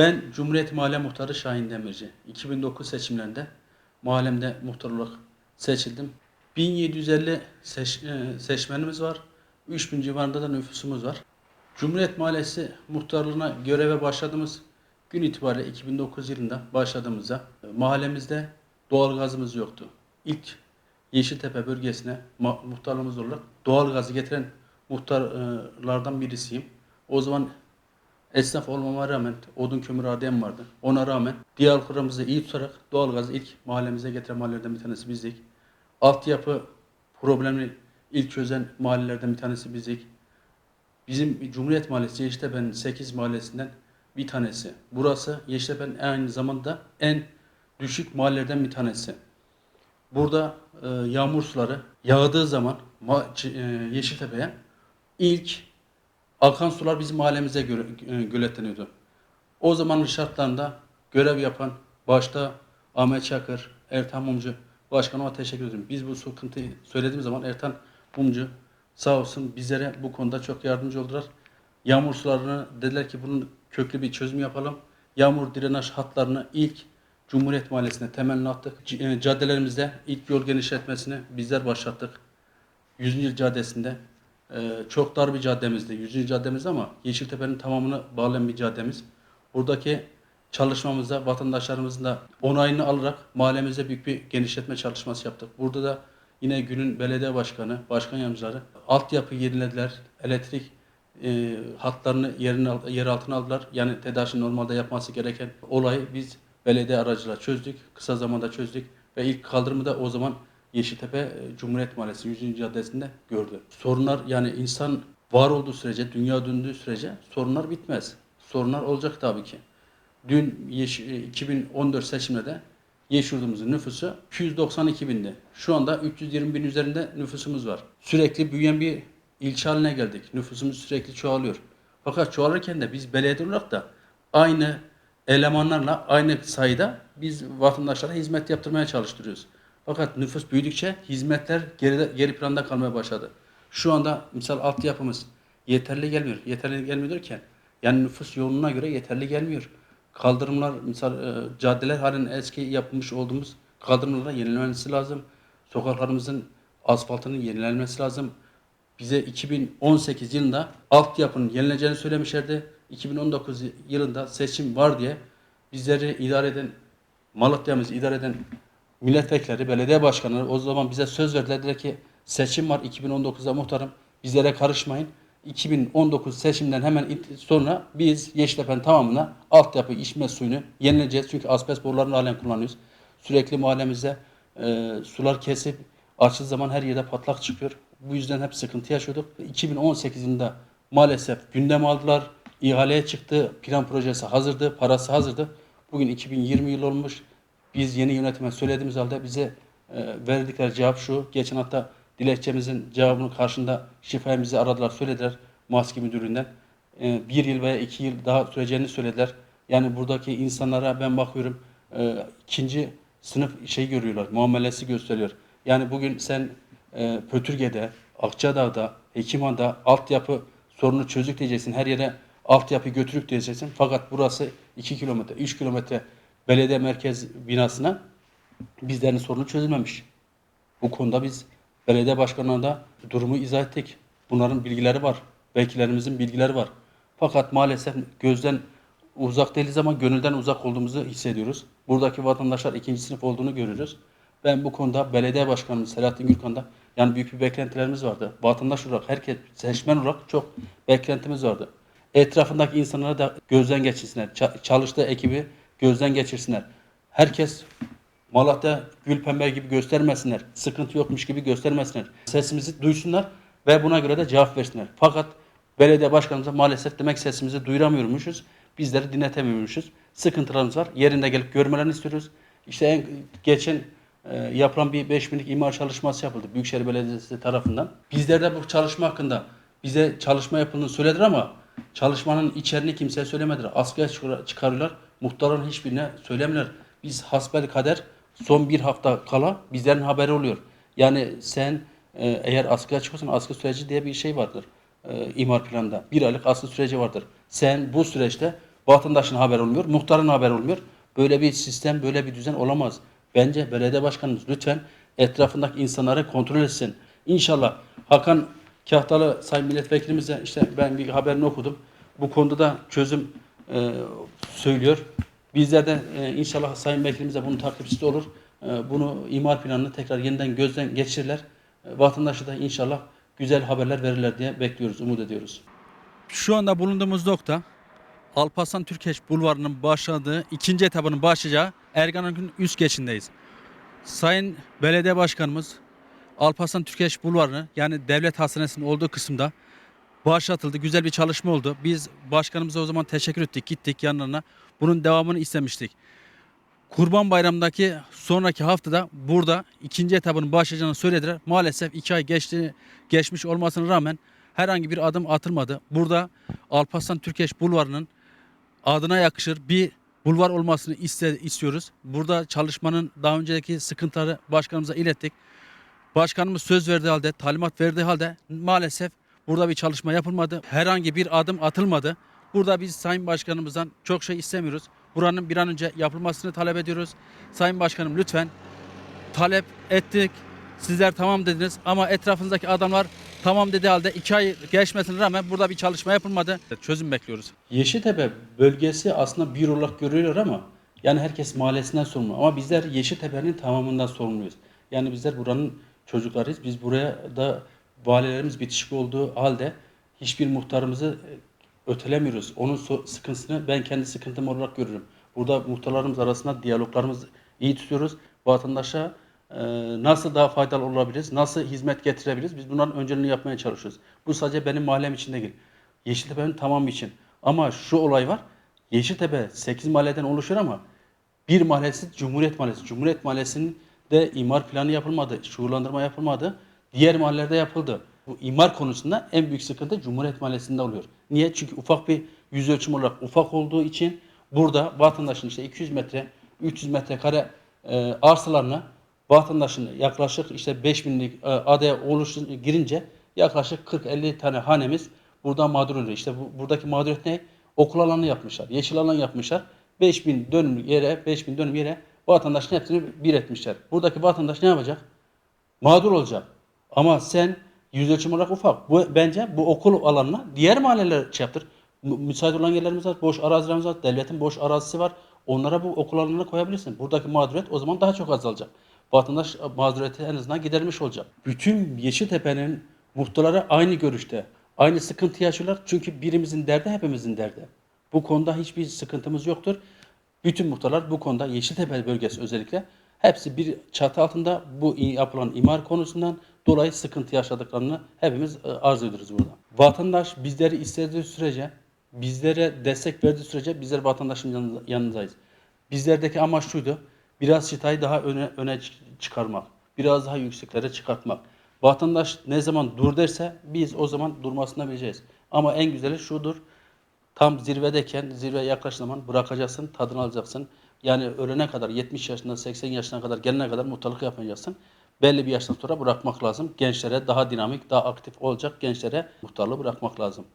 Ben Cumhuriyet Mahalle Muhtarı Şahin Demirci. 2009 seçimlerinde mahallemde muhtar olarak seçildim. 1750 seç, e, seçmenimiz var. 3000 civarında da nüfusumuz var. Cumhuriyet Mahallesi muhtarlığına göreve başladığımız gün itibariyle 2009 yılında başladığımızda mahallemizde doğalgazımız yoktu. İlk Yeşiltepe bölgesine muhtarlığımız olarak doğalgazı getiren muhtarlardan birisiyim. O zaman Esnaf olmama rağmen odun kömür adem vardı. Ona rağmen diyaloglarımızı iyi tutarak doğalgazı ilk mahallemize getiren mahallelerden bir tanesi bizdik. Altyapı problemini ilk çözen mahallelerden bir tanesi bizdik. Bizim Cumhuriyet Mahallesi Yeşiltepe'nin 8 mahallesinden bir tanesi. Burası Yeşiltepe'nin aynı zamanda en düşük mahallelerden bir tanesi. Burada e, yağmur suları yağdığı zaman e, Yeşiltepe'ye ilk akan sular bizim mahallemize göre, e, göletleniyordu. O zamanın şartlarında görev yapan başta Ahmet Çakır, Ertan Mumcu başkanıma teşekkür ederim. Biz bu sıkıntıyı söylediğim zaman Ertan Mumcu sağ olsun bizlere bu konuda çok yardımcı oldular. Yağmur sularını dediler ki bunun köklü bir çözüm yapalım. Yağmur drenaj hatlarını ilk Cumhuriyet Mahallesi'ne temelini attık. E, Caddelerimizde ilk yol genişletmesini bizler başlattık. 100. Yıl Caddesi'nde çok dar bir caddemizdi. 100. Yıl Caddemiz ama Yeşiltepe'nin tamamını bağlayan bir caddemiz. Buradaki çalışmamızda vatandaşlarımızın da onayını alarak mahallemizde büyük bir genişletme çalışması yaptık. Burada da yine günün belediye başkanı, başkan yardımcıları altyapı yenilediler. Elektrik e, hatlarını yerine, yer altına aldılar. Yani TEDAŞ'ın normalde yapması gereken olayı biz belediye aracılığıyla çözdük. Kısa zamanda çözdük ve ilk kaldırımı da o zaman Yeşiltepe e, Cumhuriyet Mahallesi 100. Caddesi'nde gördü. Sorunlar yani insan var olduğu sürece, dünya döndüğü sürece sorunlar bitmez. Sorunlar olacak tabii ki. Dün Yeş- e, 2014 seçimde Yeşilyurt'umuzun nüfusu 292 bindi. Şu anda 320 bin üzerinde nüfusumuz var. Sürekli büyüyen bir ilçe haline geldik. Nüfusumuz sürekli çoğalıyor. Fakat çoğalırken de biz belediye olarak da aynı elemanlarla aynı sayıda biz vatandaşlara hizmet yaptırmaya çalıştırıyoruz. Fakat nüfus büyüdükçe hizmetler geride, geri planda kalmaya başladı. Şu anda misal altyapımız yeterli gelmiyor. Yeterli gelmiyor yani nüfus yoğunluğuna göre yeterli gelmiyor. Kaldırımlar misal e, caddeler halen eski yapmış olduğumuz kaldırımlara yenilenmesi lazım. Sokaklarımızın asfaltının yenilenmesi lazım. Bize 2018 yılında altyapının yenileceğini söylemişlerdi. 2019 yılında seçim var diye bizleri idare eden, Malatya'mızı idare eden milletvekilleri, belediye başkanları o zaman bize söz verdiler. Dediler ki seçim var 2019'da muhtarım bizlere karışmayın. 2019 seçimden hemen sonra biz Yeşilepe'nin tamamına altyapı içme suyunu yenileceğiz. Çünkü asbest borularını halen kullanıyoruz. Sürekli mahallemizde e, sular kesip açıldığı zaman her yerde patlak çıkıyor. Bu yüzden hep sıkıntı yaşıyorduk. 2018 yılında maalesef gündem aldılar. İhaleye çıktı. Plan projesi hazırdı. Parası hazırdı. Bugün 2020 yıl olmuş. Biz yeni yönetime söylediğimiz halde bize e, verdikleri cevap şu. Geçen hafta dilekçemizin cevabının karşında şifayemizi aradılar, söylediler maske müdürlüğünden. E, bir yıl veya iki yıl daha süreceğini söylediler. Yani buradaki insanlara ben bakıyorum e, ikinci sınıf şey görüyorlar, muamelesi gösteriyor. Yani bugün sen e, Pötürge'de, Akçadağ'da, Hekiman'da altyapı sorunu çözük diyeceksin. Her yere altyapı götürük diyeceksin. Fakat burası 2 kilometre, 3 kilometre belediye merkez binasına bizlerin sorunu çözülmemiş. Bu konuda biz belediye başkanlarına da durumu izah ettik. Bunların bilgileri var. Vekillerimizin bilgileri var. Fakat maalesef gözden uzak değiliz ama gönülden uzak olduğumuzu hissediyoruz. Buradaki vatandaşlar ikinci sınıf olduğunu görüyoruz. Ben bu konuda belediye başkanımız Selahattin Gürkan'da yani büyük bir beklentilerimiz vardı. Vatandaş olarak, herkes seçmen olarak çok beklentimiz vardı. Etrafındaki insanlara da gözden geçirsinler. Ça- çalıştığı ekibi gözden geçirsinler. Herkes Malatya gül pembe gibi göstermesinler. Sıkıntı yokmuş gibi göstermesinler. Sesimizi duysunlar ve buna göre de cevap versinler. Fakat belediye başkanımıza maalesef demek sesimizi duyuramıyormuşuz. Bizleri dinletemiyormuşuz. Sıkıntılarımız var. Yerinde gelip görmelerini istiyoruz. İşte en geçen e, yapılan bir 5 binlik imar çalışması yapıldı Büyükşehir Belediyesi tarafından. Bizler de bu çalışma hakkında bize çalışma yapıldığını söylediler ama çalışmanın içeriğini kimseye söylemediler. Askıya çıkar- çıkarıyorlar. Muhtarların hiçbirine söylemiyorlar. Biz hasbel kader son bir hafta kala bizlerin haberi oluyor. Yani sen e, eğer askıya çıkıyorsan askı süreci diye bir şey vardır e, imar planında. Bir aylık askı süreci vardır. Sen bu süreçte Vatandaşın haber olmuyor, muhtarın haber olmuyor. Böyle bir sistem, böyle bir düzen olamaz. Bence belediye başkanımız lütfen etrafındaki insanları kontrol etsin. İnşallah Hakan Kahtalı Sayın Milletvekilimize işte ben bir haberini okudum. Bu konuda da çözüm e, söylüyor. Bizler de e, inşallah Sayın Vekilimize bunun takipçisi olur. E, bunu imar planını tekrar yeniden gözden geçirirler. E, vatandaşı da inşallah güzel haberler verirler diye bekliyoruz, umut ediyoruz. Şu anda bulunduğumuz nokta Alparslan Türkeş Bulvarı'nın başladığı ikinci etabının başlayacağı Ergan'ın üst geçindeyiz. Sayın Belediye Başkanımız Alparslan Türkeş Bulvarı'nı yani devlet hastanesinin olduğu kısımda başlatıldı. Güzel bir çalışma oldu. Biz başkanımıza o zaman teşekkür ettik. Gittik yanlarına. Bunun devamını istemiştik. Kurban Bayramı'ndaki sonraki haftada burada ikinci etabının başlayacağını söylediler. Maalesef iki ay geçti, geçmiş olmasına rağmen herhangi bir adım atılmadı. Burada Alparslan Türkeş Bulvarı'nın adına yakışır bir bulvar olmasını iste, istiyoruz. Burada çalışmanın daha önceki sıkıntıları başkanımıza ilettik. Başkanımız söz verdiği halde, talimat verdiği halde maalesef burada bir çalışma yapılmadı. Herhangi bir adım atılmadı. Burada biz Sayın Başkanımızdan çok şey istemiyoruz. Buranın bir an önce yapılmasını talep ediyoruz. Sayın Başkanım lütfen talep ettik. Sizler tamam dediniz ama etrafınızdaki adamlar tamam dediği halde iki ay geçmesine rağmen burada bir çalışma yapılmadı. Çözüm bekliyoruz. Yeşiltepe bölgesi aslında bir olarak görülüyor ama yani herkes mahallesinden sorumlu. Ama bizler Yeşiltepe'nin tamamından sorumluyuz. Yani bizler buranın çocuklarıyız. Biz buraya da valilerimiz bitişik olduğu halde hiçbir muhtarımızı e, ötelemiyoruz. Onun sıkıntısını ben kendi sıkıntım olarak görürüm. Burada muhtarlarımız arasında diyaloglarımız iyi tutuyoruz. Vatandaşa e, nasıl daha faydalı olabiliriz, nasıl hizmet getirebiliriz biz bunların önceliğini yapmaya çalışıyoruz. Bu sadece benim mahallem için değil. Yeşiltepe'nin tamamı için. Ama şu olay var. Yeşiltepe 8 mahalleden oluşuyor ama bir mahallesi Cumhuriyet Mahallesi. Cumhuriyet Mahallesi'nin de imar planı yapılmadı, şuurlandırma yapılmadı. Diğer mahallelerde yapıldı. Bu imar konusunda en büyük sıkıntı Cumhuriyet Mahallesi'nde oluyor. Niye? Çünkü ufak bir yüz ölçüm olarak ufak olduğu için burada vatandaşın işte 200 metre, 300 metrekare e, arsalarına vatandaşın yaklaşık işte 5000'lik e, adaya oluştur girince yaklaşık 40-50 tane hanemiz buradan mağdur oluyor. İşte bu, buradaki mağduriyet ne? Okul alanı yapmışlar, yeşil alan yapmışlar. 5000 dönüm yere, 5000 dönüm yere vatandaşın hepsini bir etmişler. Buradaki vatandaş ne yapacak? Mağdur olacak. Ama sen yüz ölçüm olarak ufak. Bu, bence bu okul alanına diğer mahalleler şey yaptır. Mü- Müsait olan yerlerimiz var, boş arazilerimiz var, devletin boş arazisi var. Onlara bu okul alanına koyabilirsin. Buradaki mağduriyet o zaman daha çok azalacak. Vatandaş mağduriyeti en azından gidermiş olacak. Bütün Yeşiltepe'nin muhtarları aynı görüşte. Aynı sıkıntı yaşıyorlar. Çünkü birimizin derdi hepimizin derdi. Bu konuda hiçbir sıkıntımız yoktur. Bütün muhtarlar bu konuda Yeşiltepe bölgesi özellikle hepsi bir çatı altında bu yapılan imar konusundan dolayı sıkıntı yaşadıklarını hepimiz e, arz ediyoruz burada. Vatandaş bizleri istediği sürece, bizlere destek verdiği sürece bizler vatandaşın yanında- yanındayız. Bizlerdeki amaç şuydu, biraz çıtayı daha öne, öne çı- çıkarmak, biraz daha yükseklere çıkartmak. Vatandaş ne zaman dur derse biz o zaman durmasını bileceğiz. Ama en güzeli şudur, Tam zirvedeyken, zirveye yaklaştığın zaman bırakacaksın, tadını alacaksın. Yani ölene kadar, 70 yaşından 80 yaşına kadar gelene kadar muhtarlık yapacaksın. Belli bir yaştan sonra bırakmak lazım. Gençlere daha dinamik, daha aktif olacak gençlere muhtarlığı bırakmak lazım.